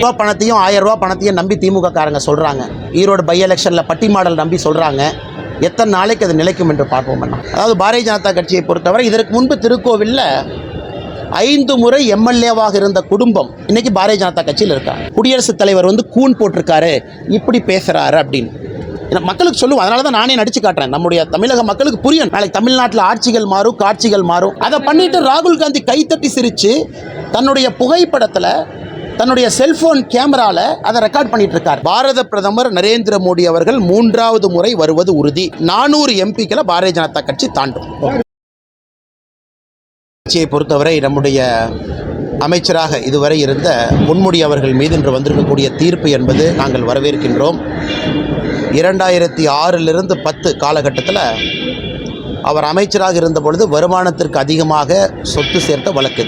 ரூபா பணத்தையும் ஆயிரம் ரூபா பணத்தையும் நம்பி திமுக காரங்க சொல்கிறாங்க ஈரோடு பை எலெக்ஷனில் பட்டி மாடல் நம்பி சொல்கிறாங்க எத்தனை நாளைக்கு அது நிலைக்கும் என்று பார்ப்போம் அதாவது பாரதிய ஜனதா கட்சியை பொறுத்தவரை இதற்கு முன்பு திருக்கோவிலில் ஐந்து முறை எம்எல்ஏவாக இருந்த குடும்பம் இன்னைக்கு பாரதிய ஜனதா கட்சியில் இருக்காங்க குடியரசுத் தலைவர் வந்து கூன் போட்டிருக்காரு. இப்படி பேசுறாரு அப்படின்னு. ஏன்னா மக்களுக்கு சொல்லுவோம் அதனால தான் நானே நடிச்சு காட்டுறேன். நம்முடைய தமிழக மக்களுக்கு புரியும். நாளைக்கு தமிழ்நாட்டில் ஆட்சிகள் மாறும் காட்சிகள் மாறும். அதை பண்ணிட்டு ராகுல் காந்தி கைத்தட்டி சிரிச்சு தன்னுடைய புகைப்படத்தில் தன்னுடைய செல்போன் கேமரால அதை ரெக்கார்ட் பண்ணிட்டு இருக்கார் பாரத பிரதமர் நரேந்திர மோடி அவர்கள் மூன்றாவது முறை வருவது உறுதி. நானூறு எம்பிக்களை பாரதிய ஜனதா கட்சி தாண்டும். கட்சியை பொறுத்தவரை நம்முடைய அமைச்சராக இதுவரை இருந்த பொன்முடி அவர்கள் மீது இன்று வந்திருக்கக்கூடிய தீர்ப்பு என்பது நாங்கள் வரவேற்கின்றோம். இரண்டாயிரத்தி ஆறிலிருந்து பத்து காலகட்டத்தில் அவர் அமைச்சராக இருந்த பொழுது வருமானத்திற்கு அதிகமாக சொத்து சேர்த்த வழக்கு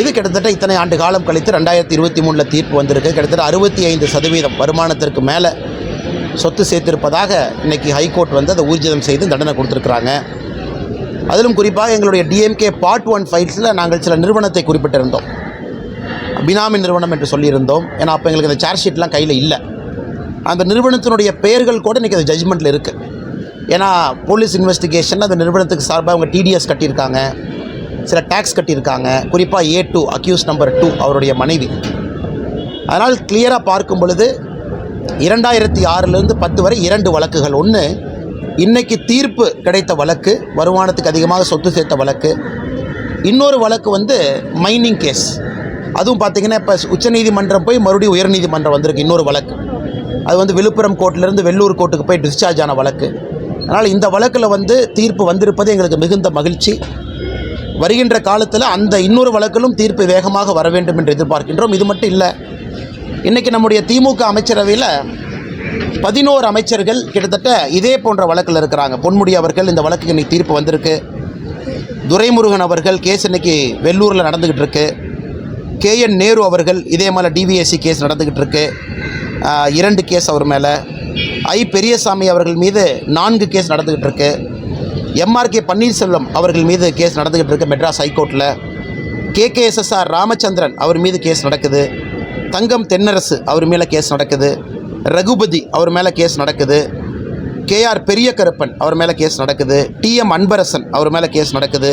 இது. கிட்டத்தட்ட இத்தனை ஆண்டு காலம் கழித்து ரெண்டாயிரத்தி இருபத்தி மூணில் தீர்ப்பு வந்திருக்கு. கிட்டத்தட்ட அறுபத்தி ஐந்து சதவீதம் வருமானத்திற்கு மேலே சொத்து சேர்த்திருப்பதாக இன்றைக்கி ஹைகோர்ட் வந்து அதை ஊர்ஜிதம் செய்து தண்டனை கொடுத்துருக்குறாங்க. அதிலும் குறிப்பாக எங்களுடைய டிஎம்கே பார்ட் ஒன் ஃபைல்ஸில் நாங்கள் சில நிறுவனத்தை குறிப்பிட்டிருந்தோம். பினாமி நிறுவனம் என்று சொல்லியிருந்தோம். ஏன்னா அப்போ எங்களுக்கு அந்த சார்ஜ் ஷீட்லாம் கையில் இல்லை. அந்த நிறுவனத்தினுடைய பெயர்கள் கூட இன்றைக்கி அது ஜட்ஜ்மெண்ட்டில் இருக்குது ஏன்னா போலீஸ் இன்வெஸ்டிகேஷன் அந்த நிறுவனத்துக்கு சார்பாக அவங்க டிடிஎஸ் கட்டியிருக்காங்க. சில டேக்ஸ் கட்டியிருக்காங்க. குறிப்பாக A two accused number two அவருடைய மனைவி. அதனால் கிளியராக பார்க்கும் பொழுது இரண்டாயிரத்தி ஆறிலிருந்து பத்து வரை இரண்டு வழக்குகள். ஒன்று இன்றைக்கி தீர்ப்பு கிடைத்த வழக்கு வருமானத்துக்கு அதிகமாக சொத்து சேர்த்த வழக்கு. இன்னொரு வழக்கு வந்து மைனிங் கேஸ் அதுவும் பார்த்தீங்கன்னா இப்போ உச்சநீதிமன்றம் போய் மறுபடியும் உயர்நீதிமன்றம் வந்திருக்கு இன்னொரு வழக்கு. அது வந்து விழுப்புரம் கோர்ட்டிலேருந்து வெள்ளூர் கோர்ட்டுக்கு போய் டிஸ்சார்ஜ் ஆன வழக்கு. அதனால் இந்த வழக்கில் வந்து தீர்ப்பு வந்திருப்பது எங்களுக்கு மிகுந்த மகிழ்ச்சி. வருகின்ற காலத்தில் அந்த இன்னொரு வழக்கிலும் தீர்ப்பு வேகமாக வர வேண்டும் என்று எதிர்பார்க்கின்றோம். இது மட்டும் இல்லை இன்றைக்கி நம்முடைய திமுக அமைச்சரவையில் பதினோரு அமைச்சர்கள் கிட்டத்தட்ட இதே போன்ற வழக்கில் இருக்கிறாங்க. பொன்முடி அவர்கள் இந்த வழக்குக்கு இன்றைக்கி தீர்ப்பு வந்திருக்கு. துரைமுருகன் அவர்கள் கேஸ் இன்றைக்கி வெள்ளூரில் நடந்துக்கிட்டு இருக்கு. கேஎன் நேரு அவர்கள் இதே மாதிரி டிவிஎஸ்சி கேஸ் நடந்துக்கிட்டு இருக்கு. இரண்டு கேஸ் அவர் மேலே. ஐ பெரியசாமி அவர்கள் மீது நான்கு கேஸ் நடந்துக்கிட்டு எம்ஆர் எம்ஆர்கே பன்னீர்செல்வம் அவர்கள் மீது கேஸ் நடந்துக்கிட்டு இருக்கு. மெட்ராஸ் ஹைகோர்ட்டில் கேகேஎஸ்எஸ்ஆர் ராமச்சந்திரன் அவர் மீது கேஸ் நடக்குது. தங்கம் தென்னரசு அவர் மேலே கேஸ் நடக்குது. ரகுபதி அவர் மேலே கேஸ் நடக்குது. கேஆர் பெரிய கருப்பன் அவர் மேலே கேஸ் நடக்குது. டிஎம் அன்பரசன் அவர் மேலே கேஸ் நடக்குது.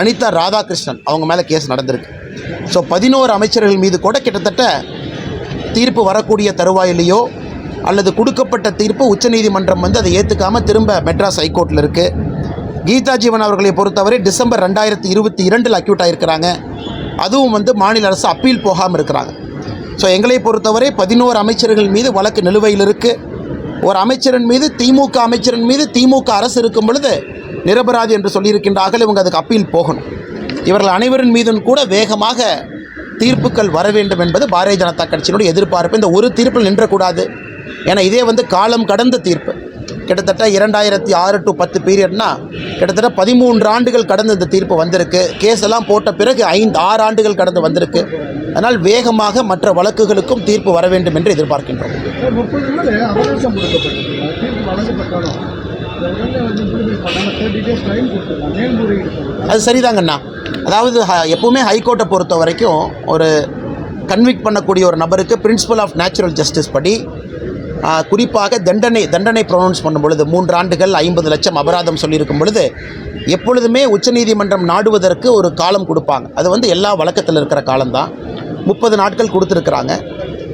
அனிதா ராதாகிருஷ்ணன் அவங்க மேலே கேஸ் நடந்திருக்கு. ஸோ பதினோரு அமைச்சர்கள் மீது கூட கிட்டத்தட்ட தீர்ப்பு வரக்கூடிய தருவாயிலேயோ அல்லது கொடுக்கப்பட்ட தீர்ப்பு உச்சநீதிமன்றம் வந்து அதை ஏற்றுக்காமல் திரும்ப மெட்ராஸ் ஹைகோர்ட்டில் இருக்குது கீதா ஜீவன் அவர்களை பொறுத்தவரை டிசம்பர் ரெண்டாயிரத்தி இருபத்தி இரண்டில் அக்யூட் ஆகிருக்கிறாங்க அதுவும் வந்து மாநில அரசு அப்பீல் போகாமல் இருக்கிறாங்க. ஸோ எங்களை பொறுத்தவரை பதினோரு அமைச்சர்கள் மீது வழக்கு நிலுவையில் இருக்குது ஒரு அமைச்சரின் மீது திமுக அமைச்சரின் மீது திமுக அரசு இருக்கும் பொழுது நிரபராதி என்று சொல்லியிருக்கின்றார்கள். இவங்க அதுக்கு அப்பீல் போகணும். இவர்கள் அனைவரின் மீதும் கூட வேகமாக தீர்ப்புகள் வர வேண்டும் என்பது பாரதிய ஜனதா கட்சியினுடைய எதிர்பார்ப்பு. இந்த ஒரு தீர்ப்பில் நின்றக்கூடாது. ஏன்னா இதே வந்து காலம் கடந்த தீர்ப்பு. கிட்டத்தட்ட இரண்டாயிரத்தி ஆறு டு பத்து பீரியட்னா கிட்டத்தட்ட பதிமூன்று ஆண்டுகள் கடந்து இந்த தீர்ப்பு வந்திருக்கு. கேஸ் எல்லாம் போட்ட பிறகு ஐந்து ஆறு ஆண்டுகள் கடந்து வந்திருக்கு. அதனால் வேகமாக மற்ற வழக்குகளுக்கும் தீர்ப்பு வர வேண்டும் என்று எதிர்பார்க்கின்றோம். அது சரிதாங்கண்ணா. அதாவது எப்பவுமே ஹைகோர்ட்டை பொறுத்த வரைக்கும் ஒரு கன்விக்ட் பண்ணக்கூடிய ஒரு நபருக்கு பிரின்சிபல் ஆஃப் நேச்சுரல் ஜஸ்டிஸ் படி குறிப்பாக தண்டனை தண்டனை ப்ரொனவுன்ஸ் பண்ணும் பொழுது மூன்று ஆண்டுகள் ஐம்பது லட்சம் அபராதம் சொல்லியிருக்கும் பொழுது எப்பொழுதுமே உச்சநீதிமன்றம் நாடுவதற்கு ஒரு காலம் கொடுப்பாங்க. அது வந்து எல்லா வழக்கத்தில் இருக்கிற காலம்தான். முப்பது நாட்கள் கொடுத்துருக்குறாங்க.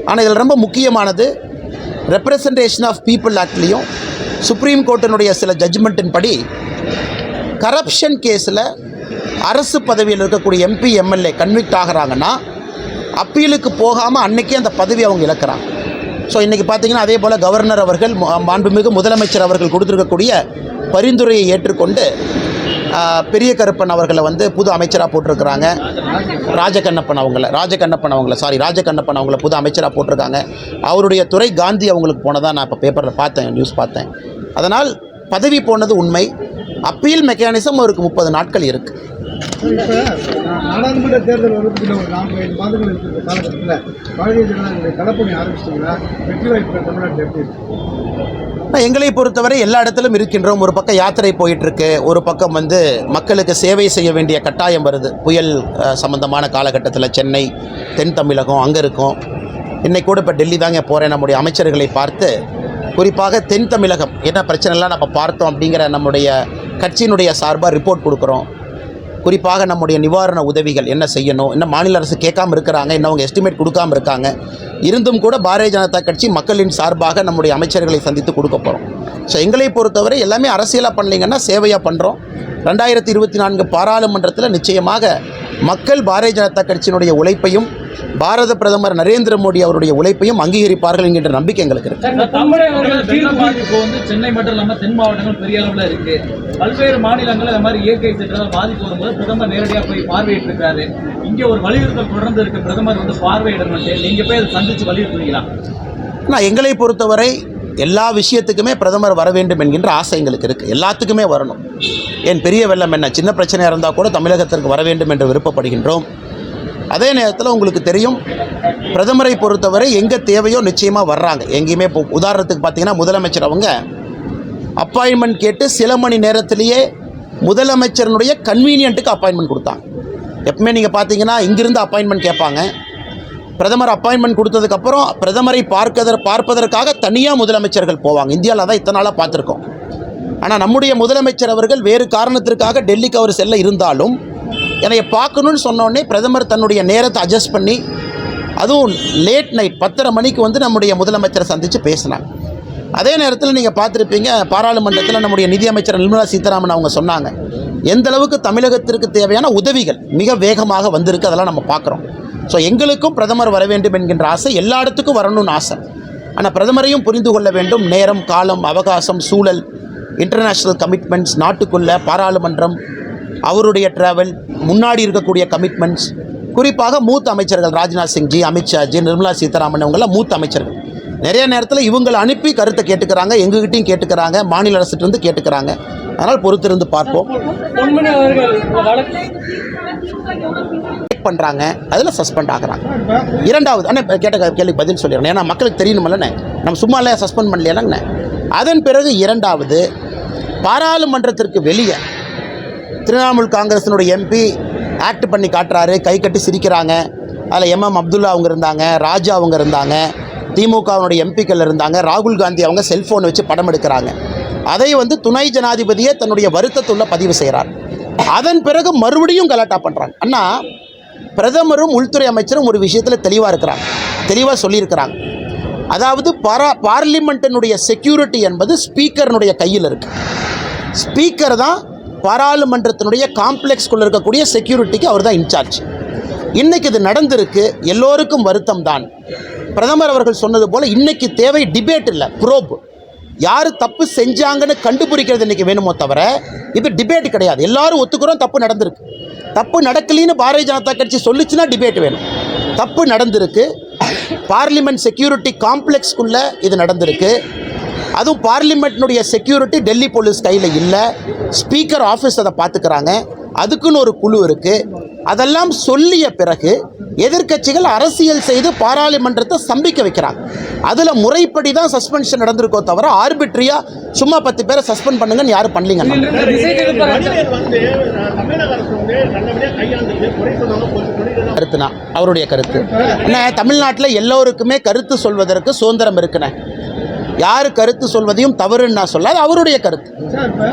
ஆனால் இதில் ரொம்ப முக்கியமானது ரெப்ரசன்டேஷன் ஆஃப் பீப்புள் ஆக்ட்லேயும் சுப்ரீம் கோர்ட்டினுடைய சில ஜட்ஜ்மெண்ட்டின் படி கரப்ஷன் கேஸில் அரசு பதவியில் இருக்கக்கூடிய எம்பி எம்எல்ஏ கன்விக்ட் ஆகுறாங்கன்னா அப்பீலுக்கு போகாமல் அன்னைக்கே அந்த பதவி அவங்க இழக்கிறாங்க. ஸோ இன்றைக்கி பார்த்தீங்கன்னா அதே போல் கவர்னர் அவர்கள் மாண்புமிகு முதலமைச்சர் அவர்கள் கொடுத்துருக்கக்கூடிய பரிந்துரையை ஏற்றுக்கொண்டு பெரிய கருப்பன் அவர்களை வந்து புது அமைச்சராக போட்டிருக்கிறாங்க. ராஜகண்ணப்பன் அவங்கள ராஜகண்ணப்பன் அவங்கள சாரி ராஜகண்ணப்பன் அவங்கள புது அமைச்சராக போட்டிருக்காங்க. அவருடைய துறை காந்தி அவங்களுக்கு போனதாக நான் இப்போ பேப்பரில் பார்த்தேன் நியூஸ் பார்த்தேன். அதனால் பதவி போனது உண்மை. அப்பீல் மெக்கானிசம் அவருக்கு முப்பது நாட்கள் இருக்குது இப்போ நாடாளுமன்ற தேர்தல் வரதுக்கு ஒரு நான்கு ஐந்து மாதங்கள் இருக்கிற காலகட்டத்தில் பாரதிய ஜனதா கலப்பணி ஆரம்பிச்சிட்டிங்களா? வெற்றி வாய்ப்பு தமிழ்நாட்டில் எப்படி இருக்கு? நான் எங்களை பொறுத்தவரை எல்லா இடத்திலும் இருக்கின்றோம். ஒரு பக்கம் யாத்திரை போயிட்டுருக்கு. ஒரு பக்கம் வந்து மக்களுக்கு சேவை செய்ய வேண்டிய கட்டாயம் வருது. புயல் சம்பந்தமான காலகட்டத்தில் சென்னை தென் தமிழகம் அங்கே இருக்கும். இன்னைக்கு கூட இப்போ டெல்லி தாங்க போகிறேன் நம்முடைய அமைச்சர்களை பார்த்து குறிப்பாக தென் தமிழகம் என்ன பிரச்சனைலாம் நம்ம பார்த்தோம் அப்படிங்கிற நம்முடைய கட்சியினுடைய சார்பாக ரிப்போர்ட் கொடுக்குறோம். குறிப்பாக நம்முடைய நிவாரண உதவிகள் என்ன செய்யணும்? இன்னும் மாநில அரசு கேட்காம இருக்கிறாங்க? இன்னும் அவங்க எஸ்டிமேட் கொடுக்காம இருக்காங்க? இருந்தும் கூட பாரதிய ஜனதா கட்சி மக்களின் சார்பாக நம்முடைய அமைச்சர்களை சந்தித்து கொடுக்க போகிறோம் ஸோ எங்களை பொறுத்தவரை எல்லாமே அரசியலாக பண்ணலீங்கன்னா சேவையாக பண்ணுறோம் ரெண்டாயிரத்தி இருபத்தி நான்கு பாராளுமன்றத்தில் நிச்சயமாக மக்கள் பாரதிய ஜனதா கட்சியினுடைய உழைப்பையும் பாரத பிரதமர் நரேந்திர மோடி அவருடைய உழைப்பையும் அங்கீகரிப்பார்கள் என்கின்ற நம்பிக்கை எங்களுக்கு இருக்கு. வந்து சென்னை மட்டும் இல்லாம தென் மாவட்டங்கள் பெரிய அளவுல இருக்கு. பல்வேறு மாநிலங்கள் இந்த மாதிரி இயற்கை சீற்றத்தால் பாதிப்பு வரும்போது பிரதமர் நேரடியா போய் பார்வையிட்டு இருக்காரு இங்க ஒரு வலியுறுத்தல் தொடர்ந்து இருக்கு. பிரதமர் வந்து பார்வையிடணும் நீங்க போய் அதை சந்திச்சு வலியுறுத்துவீங்களா எங்களை பொறுத்தவரை எல்லா விஷயத்துக்குமே பிரதமர் வர வேண்டும் என்கின்ற ஆசை எங்களுக்கு இருக்குது எல்லாத்துக்குமே வரணும். ஏன் பெரிய வெள்ளம் என்ன? சின்ன பிரச்சனையாக இருந்தால் கூட தமிழகத்திற்கு வர வேண்டும் என்று விருப்பப்படுகின்றோம். அதே நேரத்தில் உங்களுக்கு தெரியும் பிரதமரை பொறுத்தவரை எங்கே தேவையோ நிச்சயமாக வர்றாங்க. எங்கேயுமே இப்போ உதாரணத்துக்கு பார்த்தீங்கன்னா முதலமைச்சர் அவங்க அப்பாயின்மெண்ட் கேட்டு சில மணி நேரத்திலேயே முதலமைச்சரனுடைய கன்வீனியன்ட்டுக்கு அப்பாயின்மெண்ட் கொடுத்தாங்க. எப்பவுமே நீங்கள் பார்த்தீங்கன்னா இங்கிருந்து அப்பாயின்மெண்ட் கேட்பாங்க. பிரதமர் அப்பாயின்மெண்ட் கொடுத்ததுக்கப்புறம் பிரதமரை பார்க்கதற் பார்ப்பதற்காக தனியாக முதலமைச்சர்கள் போவாங்க. இந்தியாவில் தான் இத்தனை நாளாக பார்த்துருக்கோம் ஆனால் நம்முடைய முதலமைச்சர் அவர்கள் வேறு காரணத்திற்காக டெல்லிக்கு அவர் செல்ல இருந்தாலும் என்னை பார்க்கணுன்னு சொன்னோடனே பிரதமர் தன்னுடைய நேரத்தை அட்ஜஸ்ட் பண்ணி அதுவும் லேட் நைட் பத்தரை மணிக்கு வந்து நம்முடைய முதலமைச்சரை சந்தித்து பேசினாங்க. அதே நேரத்தில் நீங்கள் பார்த்துருப்பீங்க பாராளுமன்றத்தில் நம்முடைய நிதியமைச்சர் நிர்மலா சீதாராமன் அவங்க சொன்னாங்க எந்த அளவுக்கு தமிழகத்திற்கு தேவையான உதவிகள் மிக வேகமாக வந்திருக்கு அதெல்லாம் நம்ம பார்க்குறோம். ஸோ எங்களுக்கும் பிரதமர் வர வேண்டும் என்கின்ற ஆசை எல்லா இடத்துக்கும் வரணும்னு ஆசை. ஆனால் பிரதமரையும் புரிந்து கொள்ள வேண்டும் நேரம் காலம் அவகாசம் சூழல் இன்டர்நேஷ்னல் கமிட்மெண்ட்ஸ் நாட்டுக்குள்ள பாராளுமன்றம் அவருடைய ட்ராவல் முன்னாடி இருக்கக்கூடிய கமிட்மெண்ட்ஸ் குறிப்பாக மூத்த அமைச்சர்கள் ராஜ்நாத் சிங் ஜி அமித்ஷா ஜி நிர்மலா சீதாராமன் இவங்கெல்லாம் மூத்த அமைச்சர்கள். நிறைய நேரத்தில் இவங்களை அனுப்பி கருத்தை கேட்டுக்கிறாங்க எங்ககிட்டையும் கேட்டுக்கிறாங்க மாநில அரசுகிட்ட கேட்டுக்கிறாங்க. அதனால் பொறுத்திருந்து பார்ப்போம். பண்ணுறாங்க அதில் சஸ்பெண்ட் ஆகிறாங்க. இரண்டாவது அண்ணே கேட்ட கேள்வி பதில் சொல்லிடுறேன். ஏன்னா மக்களுக்கு தெரியணுமில்லண்ணே நம்ம சும்மா இல்லையா சஸ்பெண்ட் பண்ணலையானங்கண்ணே அதன் பிறகு இரண்டாவது பாராளுமன்றத்திற்கு வெளியே திரிணாமுல் காங்கிரஸினுடைய எம்பி ஆக்ட் பண்ணி காட்டுறாரு கை கட்டி சிரிக்கிறாங்க. அதில் எம்எம் அப்துல்லா அவங்க இருந்தாங்க ராஜா அவங்க இருந்தாங்க திமுகவினுடைய எம்பிக்கள் இருந்தாங்க ராகுல் காந்தி அவங்க செல்ஃபோன் வச்சு படம் எடுக்கிறாங்க. அதை வந்து துணை ஜனாதிபதியே தன்னுடைய வருத்தத்துள்ள பதிவு செய்கிறார். அதன் பிறகு மறுபடியும் கலாட்டா பண்ணுறாங்க அண்ணா பிரதமரும் உள்துறை அமைச்சரும் ஒரு விஷயத்தில் தெளிவாக இருக்கிறாங்க. தெளிவாக சொல்லியிருக்கிறாங்க. அதாவது பாரா பார்லிமெண்ட்டினுடைய செக்யூரிட்டி என்பது ஸ்பீக்கர்னுடைய கையில் இருக்குது ஸ்பீக்கர் தான் பாராளுமன்றத்தினுடைய காம்ப்ளெக்ஸ்குள்ளே இருக்கக்கூடிய செக்யூரிட்டிக்கு அவர் தான் இன்சார்ஜ் இன்றைக்கு இது நடந்திருக்கு எல்லோருக்கும் வருத்தம் தான் பிரதமர் அவர்கள் சொன்னது போல் இன்றைக்கி தேவை டிபேட் இல்லை ப்ரோப் யார் தப்பு செஞ்சாங்கன்னு கண்டுபிடிக்கிறது இன்றைக்கி வேணுமோ தவிர இது டிபேட் கிடையாது. எல்லாரும் ஒத்துக்கிறோம் தப்பு நடந்திருக்கு. தப்பு நடக்கலின்னு பாரதிய ஜனதா கட்சி சொல்லிச்சுன்னா டிபேட் வேணும். தப்பு நடந்திருக்கு. பார்லிமெண்ட் செக்யூரிட்டி காம்ப்ளெக்ஸ்க்குள்ளே இது நடந்திருக்கு. அதுவும் பார்லிமெண்ட்னுடைய செக்யூரிட்டி டெல்லி போலீஸ் கையில் இல்லை. ஸ்பீக்கர் ஆஃபீஸ் அதை பார்த்துக்கிறாங்க. அதுக்குன்னு ஒரு குழு இருக்குது அதெல்லாம் சொல்லிய பிறகு எதிர்க்கட்சிகள் அரசியல் செய்து பாராளுமன்றத்தை ஸ்தம்பிக்க வைக்கிறாங்க. அதில் முறைப்படி தான் சஸ்பென்ஷன் நடந்திருக்கோ தவிர ஆர்பிட்ரியாக சும்மா பத்து பேரை சஸ்பெண்ட் பண்ணுங்கன்னு யாரும் குறைதான் கருத்துனா அவருடைய கருத்து. என்ன தமிழ்நாட்டில் எல்லோருக்குமே கருத்து சொல்வதற்கு சுதந்திரம் இருக்குண்ணே. யார் கருத்து சொல்வதையும் தவறுன்னு நான் சொல்ல அது அவருடைய கருத்து.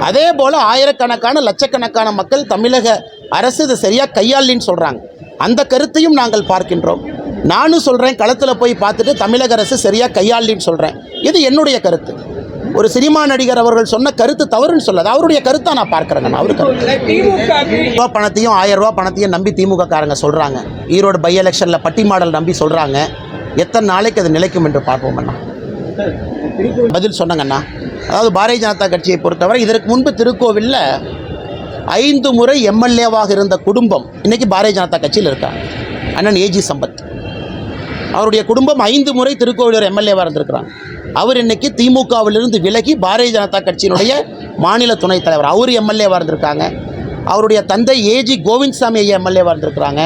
அதே போல் ஆயிரக்கணக்கான லட்சக்கணக்கான மக்கள் தமிழக அரசு இதை சரியாக கையாளின்னு சொல்கிறாங்க அந்த கருத்தையும் நாங்கள் பார்க்கின்றோம். நானும் சொல்கிறேன் களத்தில் போய் பார்த்துட்டு தமிழக அரசு சரியாக கையாளின்னு சொல்கிறேன் இது என்னுடைய கருத்து. ஒரு சினிமா நடிகர் அவர்கள் சொன்ன கருத்து தவறுன்னு சொல்லாது அவருடைய கருத்தை நான் பார்க்குறேங்க நான் அவரு கருத்து. ரூபா பணத்தையும் ஆயிரம் ரூபா பணத்தையும் நம்பி திமுக காரங்க சொல்கிறாங்க ஈரோடு பை எலெக்ஷனில் பட்டி மாடல் நம்பி சொல்கிறாங்க எத்தனை நாளைக்கு அது நிலைக்கும் என்று பார்ப்போம் அண்ணா. பதில் சொன்னங்கண்ணா. அதாவது பாரதிய ஜனதா கட்சியை பொறுத்தவரை இதற்கு முன்பு திருக்கோவிலில் ஐந்து முறை எம்எல்ஏவாக இருந்த குடும்பம் இன்னைக்கு பாரதிய ஜனதா கட்சியில் இருக்காங்க அண்ணன் ஏஜி சம்பத். அவருடைய குடும்பம் ஐந்து முறை திருக்கோவிலூர் எம்எல்ஏவாக இருந்திருக்கிறாங்க அவர் இன்னைக்கு திமுகவிலிருந்து விலகி பாரதிய ஜனதா கட்சியினுடைய மாநில துணைத் தலைவர். அவர் எம்எல்ஏவாக இருந்திருக்காங்க. அவருடைய தந்தை ஏஜி கோவிந்த்சாமி ஐயா எம்எல்ஏவாக இருந்திருக்கிறாங்க.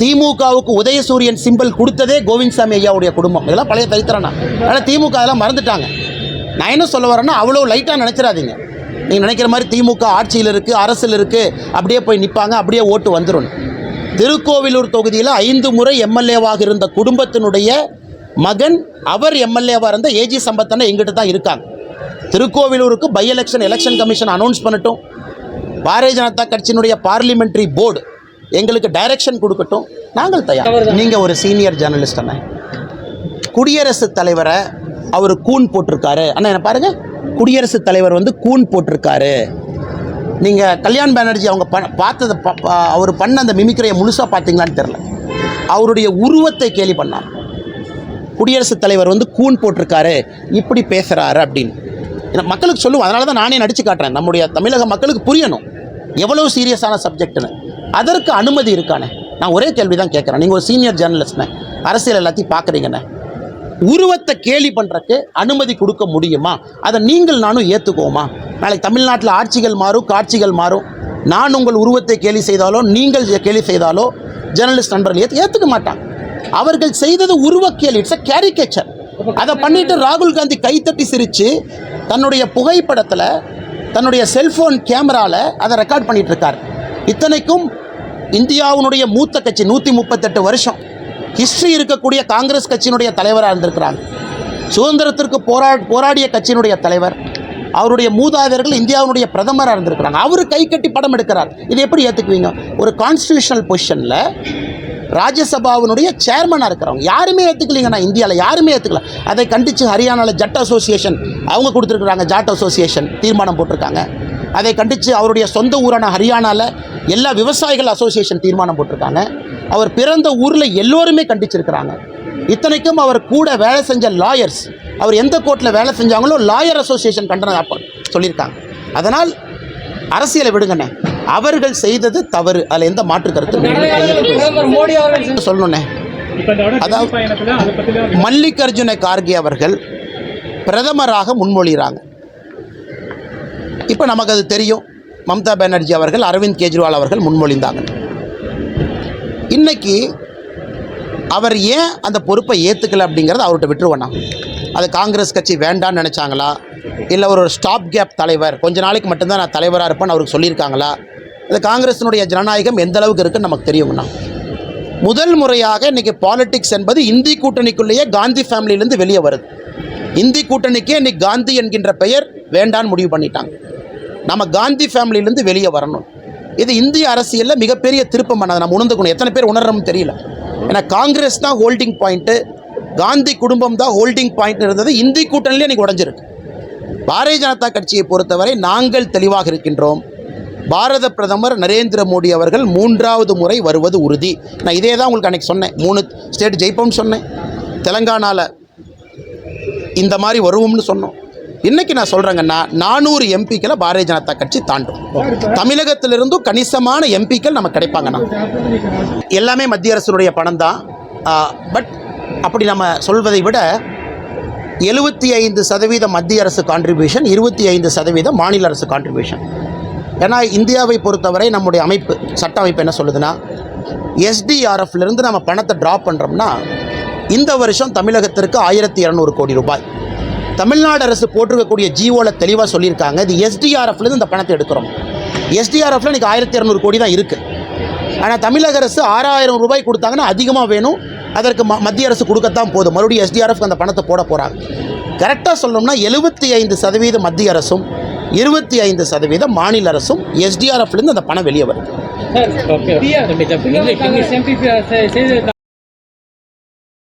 திமுகவுக்கு உதயசூரியன் சிம்பல் கொடுத்ததே கோவிந்த்சாமி ஐயாவுடைய குடும்பம். இதெல்லாம் பழைய தைத்திரனா அதனால் திமுக அதெல்லாம் மறந்துட்டாங்க. நான் என்ன சொல்ல வரேன்னா அவ்வளோ லைட்டாக நினச்சிடாதீங்க. நீங்கள் நினைக்கிற மாதிரி திமுக ஆட்சியில் இருக்குது அரசில் இருக்குது அப்படியே போய் நிற்பாங்க அப்படியே ஓட்டு வந்துடும் திருக்கோவிலூர் தொகுதியில் ஐந்து முறை எம்எல்ஏவாக இருந்த குடும்பத்தினுடைய மகன் அவர் எம்எல்ஏவாக இருந்த ஏஜி சம்பத்தனை எங்கிட்ட தான் இருக்காங்க. திருக்கோவிலூருக்கு by election election commission announce பண்ணட்டும். பாரதிய ஜனதா கட்சியினுடைய பார்லிமெண்ட்ரி போர்டு எங்களுக்கு டைரக்ஷன் கொடுக்கட்டும் நாங்கள் தயார். நீங்கள் ஒரு சீனியர் ஜேர்னலிஸ்ட் அண்ணன் குடியரசுத் தலைவரை அவர் கூன் போட்டிருக்காரு. அண்ணா என்ன பாருங்க. குடியரசுத் தலைவர் வந்து கூன் போட்டிருக்காரு. நீங்கள் கல்யாண் பானர்ஜி அவங்க ப பார்த்ததை ப- அவர் பண்ண அந்த மிமிக்ரியை முழுசாக பார்த்தீங்களான்னு தெரில அவருடைய உருவத்தை கேலி பண்ணார். குடியரசுத் தலைவர் வந்து கூன் போட்டிருக்காரு. இப்படி பேசுகிறாரு அப்படின்னு. ஏன்னா மக்களுக்கு சொல்லுவோம். அதனால தான் நானே நடிச்சு காட்டுறேன். நம்முடைய தமிழக மக்களுக்கு புரியணும். எவ்வளோ சீரியஸான சப்ஜெக்ட்னு அதற்கு அனுமதி இருக்கானே? நான் ஒரே கேள்வி தான் கேட்குறேன். நீங்கள் ஒரு சீனியர் ஜேர்னலிஸ்ட்னே அரசியல் எல்லாத்தையும் பார்க்குறீங்கண்ணே உருவத்தை கேலி பண்ணுறக்கு அனுமதி கொடுக்க முடியுமா? அதை நீங்கள் நானும் ஏற்றுக்குவோமா நாளைக்கு தமிழ்நாட்டில் ஆட்சிகள் மாறும் காட்சிகள் மாறும். நான் உங்கள் உருவத்தை கேலி செய்தாலோ நீங்கள் கேலி செய்தாலோ ஜேர்னலிஸ்ட் நண்பர்கள் ஏற்று ஏற்றுக்க மாட்டாங்க. அவர்கள் செய்தது உருவக்கேலி இட்ஸ் அ கேரிகேச்சர் அதை பண்ணிட்டு ராகுல் காந்தி கைத்தட்டி சிரித்து தன்னுடைய புகைப்படத்தில் தன்னுடைய செல்ஃபோன் கேமராவில் அதை ரெக்கார்ட் பண்ணிகிட்டு இருக்கார். இத்தனைக்கும் இந்தியாவினுடைய மூத்த கட்சி நூற்றி முப்பத்தெட்டு வருஷம் ஹிஸ்ட்ரி இருக்கக்கூடிய காங்கிரஸ் கட்சியினுடைய தலைவராக இருந்திருக்கிறாங்க. சுதந்திரத்திற்கு போரா போராடிய கட்சியினுடைய தலைவர் அவருடைய மூதாதையர்கள் இந்தியாவினுடைய பிரதமராக இருந்திருக்கிறாங்க. அவர் கை கட்டி படம் எடுக்கிறார். இது எப்படி ஏற்றுக்குவீங்க ஒரு கான்ஸ்டியூஷனல் பொசிஷனில் ராஜ்யசபாவினுடைய சேர்மனாக இருக்கிறவங்க. யாருமே ஏற்றுக்கலீங்கண்ணா இந்தியாவில் யாருமே ஏற்றுக்கல அதை கண்டித்து ஹரியானாவில் ஜட் அசோசியேஷன் அவங்க கொடுத்துருக்குறாங்க ஜாட் அசோசியேஷன் தீர்மானம் போட்டிருக்காங்க. அதை கண்டித்து அவருடைய சொந்த ஊரான ஹரியானாவில் எல்லா விவசாயிகள் அசோசியேஷன் தீர்மானம் போட்டிருக்காங்க. அவர் பிறந்த ஊரில் எல்லோருமே கண்டிச்சிருக்கிறாங்க. இத்தனைக்கும் அவர் கூட வேலை செஞ்ச லாயர்ஸ் அவர் எந்த கோர்ட்டில் வேலை செஞ்சாங்களோ லாயர் அசோசியேஷன் கண்டனம் சொல்லியிருக்காங்க. அதனால் அரசியலை விடுங்கண்ணே. அவர்கள் செய்தது தவறு. அதில் எந்த மாற்று கருத்து மோடி அவர்கள் சொல்லணுண்ணே அதாவது மல்லிகார்ஜுன கார்கே அவர்கள் பிரதமராக முன்மொழிகிறாங்க. இப்போ நமக்கு அது தெரியும். மம்தா பானர்ஜி அவர்கள் அரவிந்த் கெஜ்ரிவால் அவர்கள் முன்மொழிந்தாங்க. இன்னைக்கு அவர் ஏன் அந்த பொறுப்பை ஏற்றுக்கல அப்படிங்கிறத அவர்கிட்ட விட்டுருவேண்ணா அது காங்கிரஸ் கட்சி வேண்டான்னு நினச்சாங்களா? இல்லை ஒரு ஸ்டாப் கேப் தலைவர் கொஞ்ச நாளைக்கு மட்டும்தான் நான் தலைவராக இருப்பேன்னு அவருக்கு சொல்லியிருக்காங்களா? இந்த காங்கிரஸினுடைய ஜனநாயகம் எந்த அளவுக்கு இருக்குன்னு நமக்கு தெரியும்னா முதல் முறையாக இன்றைக்கி பாலிட்டிக்ஸ் என்பது இந்தி கூட்டணிக்குள்ளேயே காந்தி ஃபேமிலியிலேருந்து வெளியே வருது. இந்தி கூட்டணிக்கே இன்றைக்கி காந்தி என்கின்ற பெயர் வேண்டான்னு முடிவு பண்ணிட்டாங்க. நம்ம காந்தி ஃபேமிலியிலேருந்து வெளியே வரணும். இது இந்திய அரசியலில் மிகப்பெரிய திருப்பம் பண்ணாது. நம்ம உணர்ந்துக்கணும். எத்தனை பேர் உணர்றோம்னு தெரியல. ஏன்னா காங்கிரஸ் தான் ஹோல்டிங் பாயிண்ட்டு காந்தி குடும்பம் தான் ஹோல்டிங் பாயிண்ட் இருந்தது. இந்தி கூட்டணியிலே எனக்கு உடஞ்சிருக்கு. பாரதிய ஜனதா கட்சியை பொறுத்தவரை நாங்கள் தெளிவாக இருக்கின்றோம். பாரத பிரதமர் நரேந்திர மோடி அவர்கள் மூன்றாவது முறை வருவது உறுதி. நான் இதே தான் உங்களுக்கு அன்றைக்கி சொன்னேன். மூணு ஸ்டேட் ஜெயிப்போம்னு சொன்னேன். தெலங்கானாவில் இந்த மாதிரி வருவோம்னு சொன்னோம். இன்றைக்கி நான் சொல்கிறேங்கன்னா நானூறு எம்பிக்களை பாரதிய ஜனதா கட்சி தாண்டும். தமிழகத்திலிருந்தும் கணிசமான எம்பிக்கள் நமக்கு கிடைப்பாங்கண்ணா. எல்லாமே மத்திய அரசுடைய பணம் தான் பட் அப்படி நம்ம சொல்வதை விட எழுபத்தி ஐந்து சதவீத மத்திய அரசு கான்ட்ரிபியூஷன் இருபத்தி ஐந்து சதவீதம் மாநில அரசு கான்ட்ரிபியூஷன் ஏன்னா இந்தியாவை பொறுத்தவரை நம்முடைய அமைப்பு சட்ட அமைப்பு என்ன சொல்லுதுன்னா எஸ்டிஆர்எஃப்லேருந்து நம்ம பணத்தை ட்ராப் பண்ணுறோம்னா இந்த வருஷம் தமிழகத்திற்கு ஆயிரத்தி இரநூறு கோடி ரூபாய். தமிழ்நாடு அரசு போட்டிருக்கக்கூடிய ஜிஓவில் தெளிவாக சொல்லியிருக்காங்க. இது எஸ்டிஆர்எஃப்லேருந்து இந்த பணத்தை எடுக்கிறோம். எஸ்டிஆர்எஃப்ல இன்னைக்கு ஆயிரத்தி இரநூறு கோடி தான் இருக்குது ஆனால் தமிழக அரசு ஆறாயிரம் ரூபாய் கொடுத்தாங்கன்னா அதிகமாக வேணும். அதற்கு ம மத்திய அரசு கொடுக்கத்தான் போதும். மறுபடியும் எஸ்டிஆர்எஃப் அந்த பணத்தை போட போகிறாங்க கரெக்டாக சொல்லணும்னா எழுபத்தி ஐந்து சதவீதம் மத்திய அரசும் இருபத்தி ஐந்து சதவீதம் மாநில அரசும் எஸ்டிஆர்எஃப்லேருந்து அந்த பணம் வெளியே வருது.